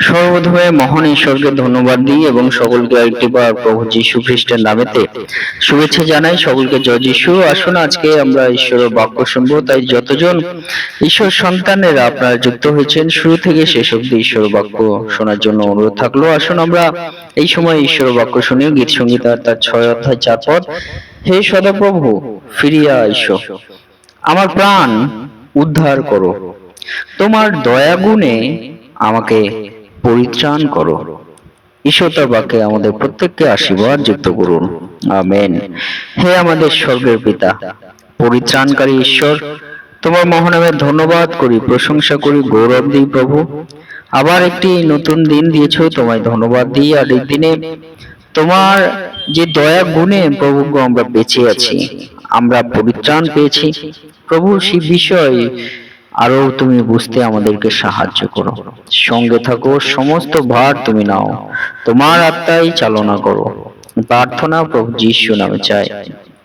সর্বপ্রথমে মহান ঈশ্বরকে ধন্যবাদ দিই এবং সকলকে আরেকটিবার প্রভু যীশু খ্রিস্টের নামেতে শুভেচ্ছা জানাই। সকলকে জয় যীশু। আসুন, আজকে আমরা ঈশ্বরের বাক্য শুনব। তাই যতজন ঈশ্বর সন্তানেরা আপনারা যুক্ত হয়েছেন, শুরু থেকে শেষ অব্দি ঈশ্বর বাক্য শোনার জন্য অনুরোধ থাকল। আসুন, আমরা এই সময় ঈশ্বর বাক্য শুনি। গীত সংগীত আর তার ছয় অধ্যায় চার পদ। হে সদাপ্রভু, ফিরিয়া আইসো আমার প্রাণ উদ্ধার করো। তোমার দয়া গুণে আমাকে পরিত্রাণ করো। ঈশ্বর বাক্যে আমাদের প্রত্যেককে আশীর্বাদ যুক্ত করুন। আমেন। হে আমাদের স্বর্গের পিতা, পরিত্রাণকারী ঈশ্বর, তোমার মহানামে ধন্যবাদ করি, প্রশংসা করি, গৌরব দিই প্রভু। আবার একটি নতুন দিন দিয়েছ, তোমায় ধন্যবাদ দিই। আর এই দিনে তোমার যে দয়া গুণে প্রভু আমরা বেঁচে আছি, আমরা পরিত্রাণ পেয়েছি। প্রভু, সেই বিষয় আরও তুমি বুঝতে আমাদেরকে সাহায্য করো। সঙ্গে থাকো, সমস্ত ভার তুমি নাও। তোমার আত্মাই চালনা করো। প্রার্থনা প্রভু যিশু নামে চাই।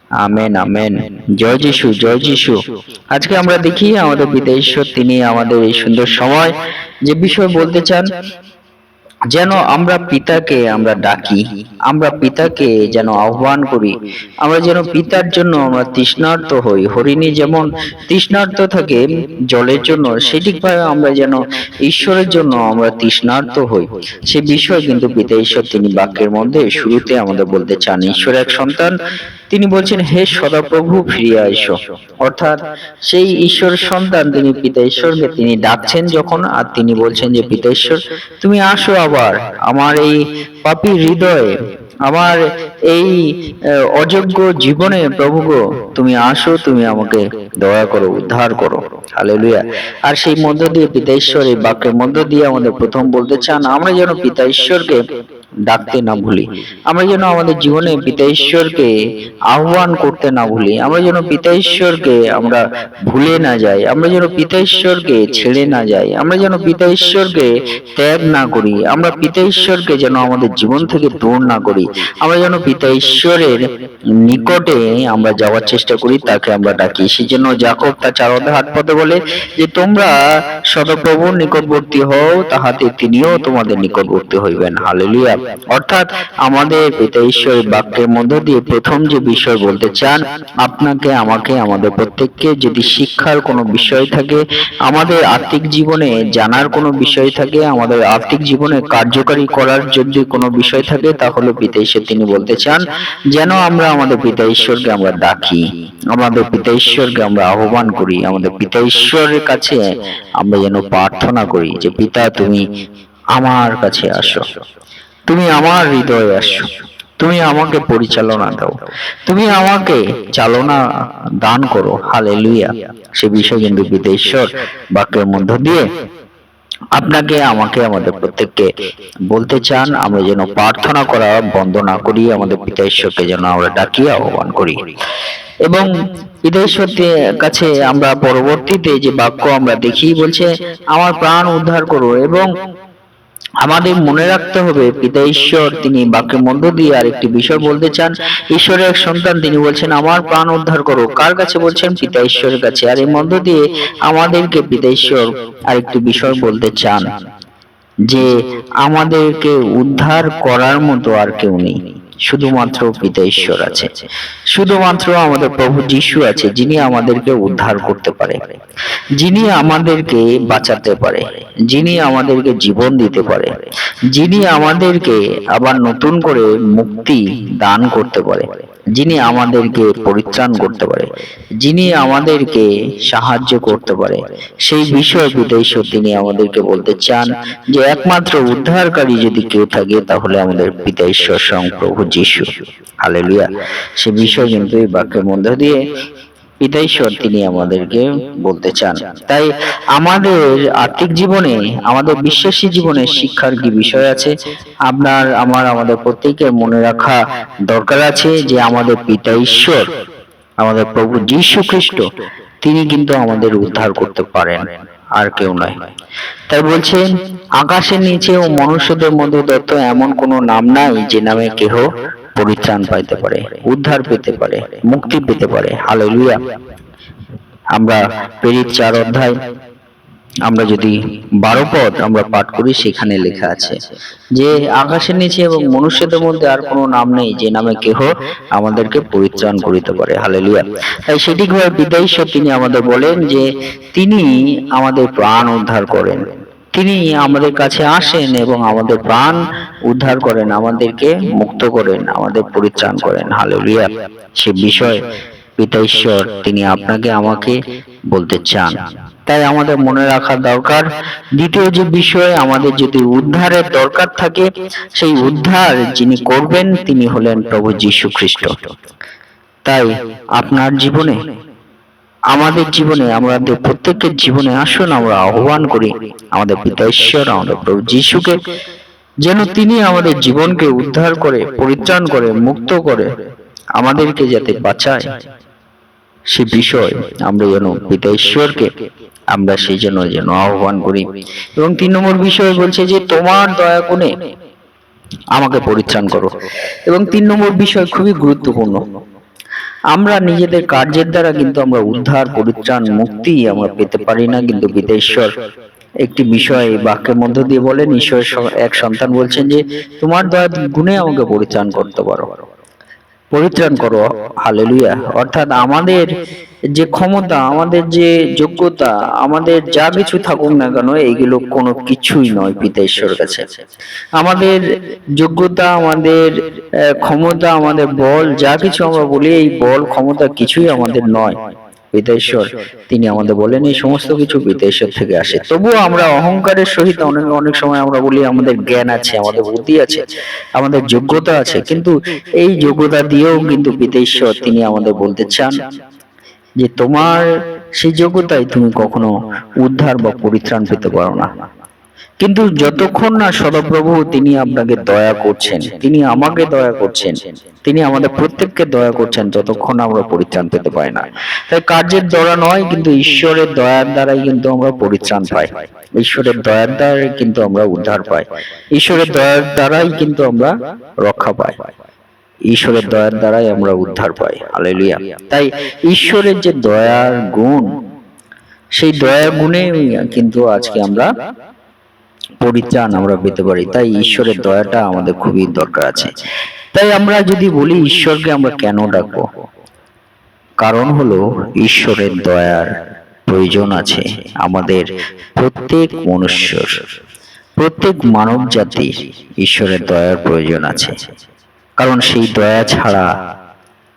Amen amen. জয় যিশু জয় যিশু। আজকে আমরা দেখি আমাদের বিদেশ্বর তিনি আমাদের এই সুন্দর সময় যে বিষয় বলতে চান যেন আমরা পিতাকে আমরা ডাকি, আমরা পিতাকে যেন আহ্বান করি, আমরা যেন পিতার জন্য আমরা তৃষ্ণার্ত হই। হরিণী যেমন তৃষ্ণার্ত থাকে জলের জন্য সেটিকভাবে আমরা যেন ঈশ্বরের জন্য আমরা তৃষ্ণার্ত হই। সে বিষয় কিন্তু পিতা ঈশ্বর তিনি বাক্যের মধ্যে শুরুতে আমাদের বলতে চান। ঈশ্বর এক সন্তান, তিনি বলছেন, হে সদাপ্রভু, ফিরিয়ে আইসো অর্থাৎ সেই ঈশ্বর সন্তান তিনি পিতা ঈশ্বরকে তিনি ডাকছেন যখন, আর তিনি বলছেন যে, পিতা ঈশ্বর, তুমি আসো আবার আমার এই পাপি হৃদয়ে, আমার এই অযোগ্য জীবনে প্রভু গো তুমি আসো, তুমি আমাকে দয়া করো, উদ্ধার করো। হালেলুয়া। আর সেই মধ্য দিয়ে পিতা ঈশ্বর এই বাক্যের মধ্য দিয়ে আমাদের প্রথম বলতে চান, আমরা যেন পিতা ঈশ্বরকে ডাকতে না ভুলি। আমরা যেন আমাদের জীবনে পিতা ঈশ্বরকে আহ্বান করতে না ভুলি, আমরা যেন পিতা ঈশ্বরকে আমরা ভুলে না যাই, আমরা যেন পিতা ঈশ্বরকে ছেড়ে না যাই, আমরা যেন পিতা ঈশ্বরকে ত্যাগ না করি, আমরা পিতা ঈশ্বরকে যেন আমাদের জীবন থেকে দূর না করি, আমরা যেন পিতা ঈশ্বরের নিকটে আমরা যাওয়ার চেষ্টা করি, তাকে আমরা ডাকি। সেই জন্য জাকব তার চার হাত পথে বলে যে, তোমরা সদপ্রভুর নিকটবর্তী হও, তাহাতে তিনিও তোমাদের নিকটবর্তী হইবেন। হালেলুয়া। অর্থাৎ আমাদের পিতা ঈশ্বরের বাক্যের মধ্য দিয়ে প্রথম যে বিষয় বলতে চান, আপনাকে, আমাকে, আমাদের প্রত্যেককে যদি শিক্ষার কোনো বিষয় থাকে, আমাদের আর্থিক জীবনে জানার কোনো বিষয় থাকে, আমাদের আর্থিক জীবনে কার্যকারী করার যদি কোনো বিষয় থাকে, তাহলে পিতা ঈশ্বর তিনি বলতে চান, যেন আমরা আমাদের পিতা ঈশ্বরকে আমরা ডাকি, আমাদের পিতা ঈশ্বরকে আমরা আহ্বান করি, আমাদের পিতা ঈশ্বরের কাছে আমরা যেন প্রার্থনা করি যে, পিতা তুমি আমার কাছে আসো। তুমি আমার হৃদয়ে আসো। তুমি আমাকে পরিচালনা দাও। তুমি আমাকে চালনা দান করো। হালে লুইয়া সে বিষয় কিন্তু পিতা ঈশ্বর বাক্যের মধ্য দিয়ে আপনাকে, আমাকে, আমাদের প্রত্যেককে বলতে চান। আমরা যেন প্রার্থনা করা বন্ধ না করি। আমাদের পিতা ঈশ্বরকে যেন আমরা ডাকিয়ে আহ্বান করি। এবং ঈশ্বরের কাছে আমরা পরবর্তীতে যে বাক্য আমরা দেখি, বলছে, আমার প্রাণ উদ্ধার করো এবং আমাদের মনে রাখতে হবে পিতা ঈশ্বর, তিনি বাক্যের মধ্য দিয়ে আরেকটি বিষয় বলতে চান। ঈশ্বরের এক সন্তান, তিনি বলছেন, আমার প্রাণ উদ্ধার করো। কার কাছে বলছেন? পিতা ঈশ্বরের কাছে। আর এর মধ্য দিয়ে আমাদেরকে পিতা ঈশ্বর আরেকটি বিষয় বলতে চান, যে আমাদেরকে উদ্ধার করার মতো আর কেউ নেই। শুধুমাত্র পিতা ঈশ্বর আছে। শুধুমাত্র আমাদের প্রভু যিশু আছে, যিনি আমাদেরকে উদ্ধার করতে পারে। যিনি আমাদেরকে বাঁচাতে পারে, যিনি আমাদেরকে জীবন দিতে পারে, যিনি আমাদেরকে আবার নতুন করে মুক্তি দান করতে পারে, যিনি আমাদেরকে পরিত্রাণ করতে পারে, যিনি আমাদেরকে সাহায্য করতে পারে। সেই বিষয়ে ঈশ্বর তিনি আমাদেরকে বলতে চান যে, একমাত্র উদ্ধারকারী যদি কেউ থাকে, তাহলে আমাদের পিতা ঈশ্বর স্বয়ং প্রভু যিশু। হালেলুয়া। সে বিষয় কিন্তু এই বাক্যের মধ্যে দিয়ে পিতা ঈশ্বর তিনি আমাদেরকে বলতে চান। তাই আমাদের আর্থিক জীবনে, আমাদের বিশ্বাসী জীবনে শিক্ষার কি বিষয় আছে? আপনার, আমার, আমাদের প্রত্যেকের মনে রাখা দরকার আছে যে আমাদের পিতা ঈশ্বর, আমাদের প্রভু যীশু খ্রিস্ট, তিনি কিন্তু আমাদের উদ্ধার করতে পারেন। আর কেউ নয়। তাই বলছে, আকাশের নিচে ও মনুষ্যদের মধ্যে দত্ত এমন কোনো নাম নাই যে নামে কেহ পরিত্রাণ পাইতে পারে, উদ্ধার পেতে পারে, মুক্তি পেতে পারে। হালেলুয়া। আমরা প্রেরিত চার অধ্যায় আমরা যদি বারো পদ আমরা পাঠ করি সেখানে লেখা আছে যে আকাশের নিচে এবং মনুষ্যদের মধ্যে আর কোনো নাম নেই যে নামে কেহ আমাদেরকে পরিত্রাণ করিতে পারে। হালেলুয়া। তাই সেটি ঘরে বিদায়ীশ্বর তিনি আমাদের বলেন যে তিনি আমাদের প্রাণ উদ্ধার করেন। তিনি আমাদের কাছে আসেন এবং আমাদের প্রাণ উদ্ধার করেন আমাদেরকে মুক্ত করেন আমাদের পরিত্রাণ করেন। হালেলুয়া। সে বিষয় পিতা ঈশ্বর তিনি আপনাকে আমাকে বলতে চান তাই আমাদের মনে রাখা দরকার। দ্বিতীয় যে বিষয়, আমাদের যদি উদ্ধারের দরকার থাকে, সেই উদ্ধার যিনি করবেন, তিনি হলেন প্রভু যীশু খ্রিস্ট। তাই আপনার জীবনে, আমাদের জীবনে, আমাদের প্রত্যেকের জীবনে আসুন, আমরা আহ্বান করি, আমাদের পিতা ঈশ্বর, আমাদের প্রভু যীশুকে, যেন তিনি আমাদের জীবনকে উদ্ধার করে, পরিত্রাণ করে, মুক্ত করে, আমাদেরকে যাতে বাঁচায়। সে বিষয় আমরা যেন পিতা ঈশ্বরকে আমরা সেই জন্য যেন আহ্বান করি। এবং তিন নম্বর বিষয় বলছে যে, তোমার দয়া গুণে আমাকে পরিত্রাণ করো। এবং তিন নম্বর বিষয় খুবই গুরুত্বপূর্ণ। আমরা নিজেদের কার্যের দ্বারা কিন্তু আমরা উদ্ধার, পরিত্রাণ, মুক্তি আমরা পেতে পারি না, কিন্তু পিতা ঈশ্বর একটি বিষয় বাক্যের মধ্য দিয়ে বলেন ঈশ্বরের স- এক সন্তান বলছেন যে, তোমার দয়া গুণে আমাকে পরিত্রাণ করতে পারো। পরিত্রাণ করো। হালেলুয়া অর্থাৎ আমাদের যে ক্ষমতা আমাদের যে যোগ্যতা আমাদের যা কিছু থাকুক না কেন এইগুলো কোনো কিছুই নয় পিতা ঈশ্বর কাছে। আমাদের যোগ্যতা আমাদের ক্ষমতা আমাদের বল যা কিছু আমরা বলি এই বল ক্ষমতা কিছুই আমাদের নয়। পিতা ঈশ্বর তিনি আমাদের বলেন এই সমস্ত কিছু পিতাশ্বর থেকে আসে। তবুও আমরা অহংকারের সহিত অনেক অনেক সময় আমরা বলি আমাদের জ্ঞান আছে আমাদের বুদ্ধি আছে আমাদের যোগ্যতা আছে। কিন্তু এই যোগ্যতা দিয়েও কিন্তু পিতাশ্বর তিনি আমাদের বলতে চান যে তোমার সেই যোগ্যতায় তুমি কখনো উদ্ধার বা পরিত্রাণ পেতে পারো না। কিন্তু যতক্ষণ না সদপ্রভু তিনি আপনাকে দয়া করছেন, তিনি আমাকে দয়া করছেন, তিনি আমাদের প্রত্যেককে দয়া করছেন, ততক্ষণ আমরা পরিত্রাণ পেতে পাই না। তাই কার্যের দ্বারা নয়, কিন্তু ঈশ্বরের দয়ার দ্বারাই কিন্তু আমরা পরিত্রাণ পাই। ঈশ্বরের দয়ার দ্বারাই কিন্তু আমরা উদ্ধার পাই। ঈশ্বরের দয়ার দ্বারাই কিন্তু আমরা রক্ষা পাই। ঈশ্বরের দয়ার দ্বারাই আমরা উদ্ধার পাই। হালেলুয়া। তাই ঈশ্বরের যে দয়ার গুণ, সেই দয়ার গুণে কিন্তু আজকে আমরা পরিত্রাণ আমরা পেতে পারি। তাই ঈশ্বরের দয়াটা আমাদের খুবই দরকার আছে। তাই আমরা যদি বলি, ঈশ্বরকে আমরা কেন ডাকবো? কারণ হলো, ঈশ্বরের দয়ার প্রয়োজন আছে আমাদের প্রত্যেক মনুষ্যর। প্রত্যেক মানব জাতির ঈশ্বরের দয়ার প্রয়োজন আছে। কারণ সেই দয়া ছাড়া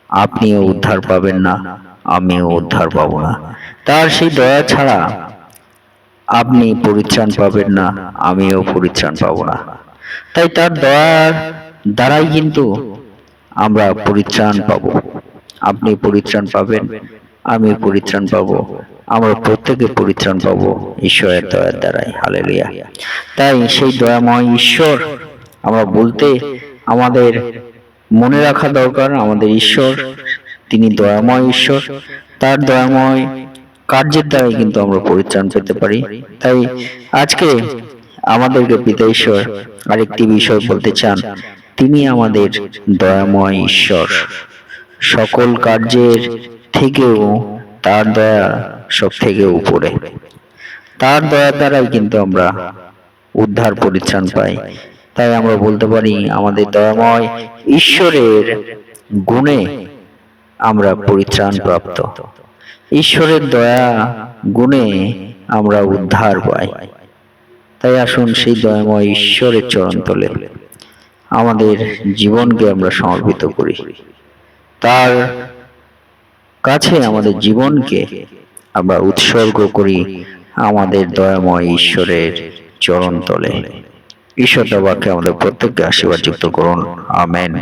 আপনিও উদ্ধার পাবেন না, আমিও উদ্ধার পাবো না। তার সেই দয়া ছাড়া আপনি পরিত্রাণ পাবেন না, আমিও পরিত্রাণ পাবো না। তাই তার দয়ার দ্বারাই কিন্তু আমরা পরিত্রাণ পাব। আপনি পরিত্রাণ পাবেন আমি পরিত্রাণ পাবো, আমরা প্রত্যেকে পরিত্রাণ পাবো ঈশ্বরের দয়ার দ্বারাই। হালেলুয়া। তাই সেই দয়াময় ঈশ্বর আমরা বলতে আমাদের মনে রাখা দরকার, আমাদের ঈশ্বর, তিনি দয়াময় ঈশ্বর, তার দয়াময় কার্যের দ্বারাই কিন্তু আমরা পরিত্রাণ পেতে পারি। তাই আজকে আমাদেরকে পিতা ঈশ্বর আরেকটি বিষয় বলতে চান। তিনি আমাদের দয়াময় ঈশ্বর। সকল কার্যের থেকেও তার দয়া সব থেকে উপরে। তার দয়া দ্বারাই কিন্তু আমরা উদ্ধার, পরিত্রাণ পাই। তাই আমরা বলতে পারি, আমাদের দয়াময় ঈশ্বরের গুণে আমরা পরিত্রাণ প্রাপ্ত। ঈশ্বরের দয়া গুণে আমরা উদ্ধার পাই তাই আসুন সেই দয়াময় ঈশ্বরের চরণ তলে আমাদের জীবনকে আমরা সমর্পিত করি। তার কাছে আমাদের জীবনকে আমরা উৎসর্গ করি আমাদের দয়াময় ঈশ্বরের চরণ তলে। ঈশ্বর বাক্যে আমাদের প্রত্যেককে আশীর্বাদ যুক্ত করুন। আমেন।